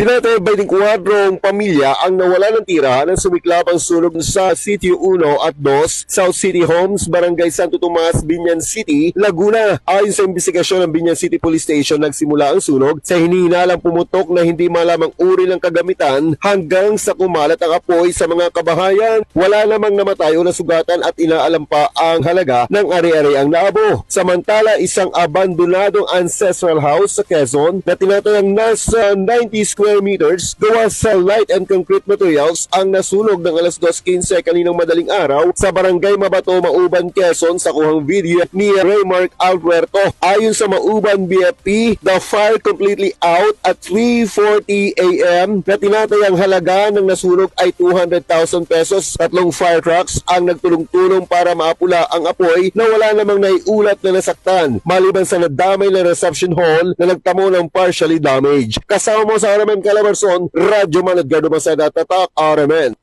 Tinatayag din kwadrong pamilya ang nawala ng tirahan ng sumiklab ang sunog sa City 1 at 2, South City Homes, Barangay Santo Tomas, Binyan City, Laguna. Ayon sa investigasyon ng Binyan City Police Station, nagsimula ang sunog sa hinihinalang pumutok na hindi malamang uri ng kagamitan hanggang sa kumalat ang apoy sa mga kabahayan. Wala namang namatay o nasugatan at inaalam pa ang halaga ng ari-ari ang naabo. Samantala, isang abandonadong ancestral house sa Quezon na tinatayang nasa 90 square meters gawa sa light and concrete materials ang nasunog ng alas 2.15 kaninang madaling araw sa barangay Mabato, Mauban, Quezon sa kuhang video ni Raymark Alberto. Ayon sa Mauban BFP, the fire completely out at 3.40 a.m. na tinatayang halaga ng nasunog ay 200,000 pesos. Tatlong fire trucks ang nagtulong-tulong para maapula ang apoy na wala namang naiulat na nasaktan maliban sa nadamay na reception hall na nagtamo ng partially damaged. Kasama mo sa RMN Calabarzon, Radyo Man Edgardo Masada, Tatak RMN.